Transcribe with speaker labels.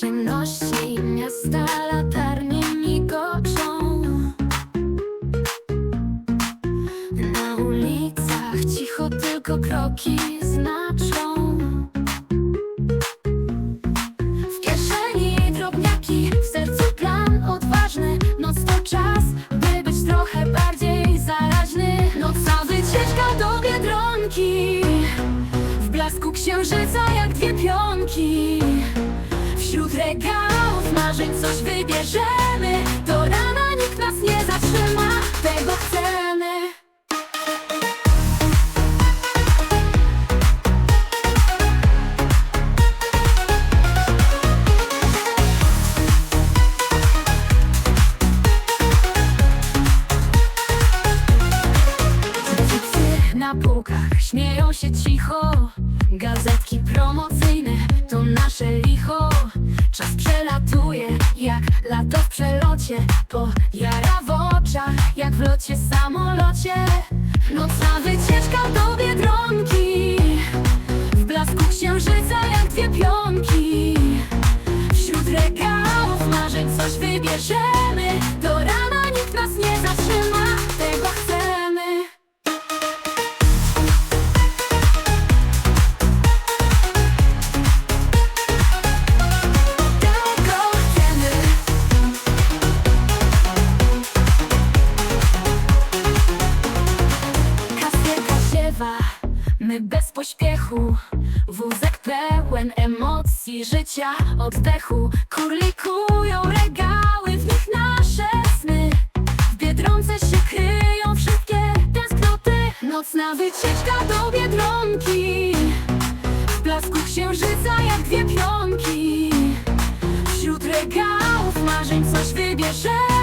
Speaker 1: ciemności. Miasta latarnie migoczą Na ulicach cicho tylko kroki znaczą. W kieszeni drobniaki, w sercu plan odważny. Noc to czas, by być trochę bardziej zaraźny. Nocna wycieczka do Biedronki. W blasku księżyca jak dwie pionki Wśród regałów marzeń coś wybierzemy. Do rana się cicho. Gazetki promocyjne to nasze licho. Czas przelatuje jak lato w przelocie. Pojara w oczach jak w locie samolocie. Nocna wycieczka do Biedronki. W blasku księżyca jak dwie pionki. Wśród regałów marzeń coś wybierzemy. Do rana nikt nas nie zatrzyma pośpiechu. Wózek pełen emocji, życia, oddechu. Kurlikują regały, w nich nasze sny. W Biedronce się kryją wszystkie tęsknoty. Nocna wycieczka do Biedronki. W blasku księżyca jak dwie pionki. Wśród regałów marzeń coś wybierzemy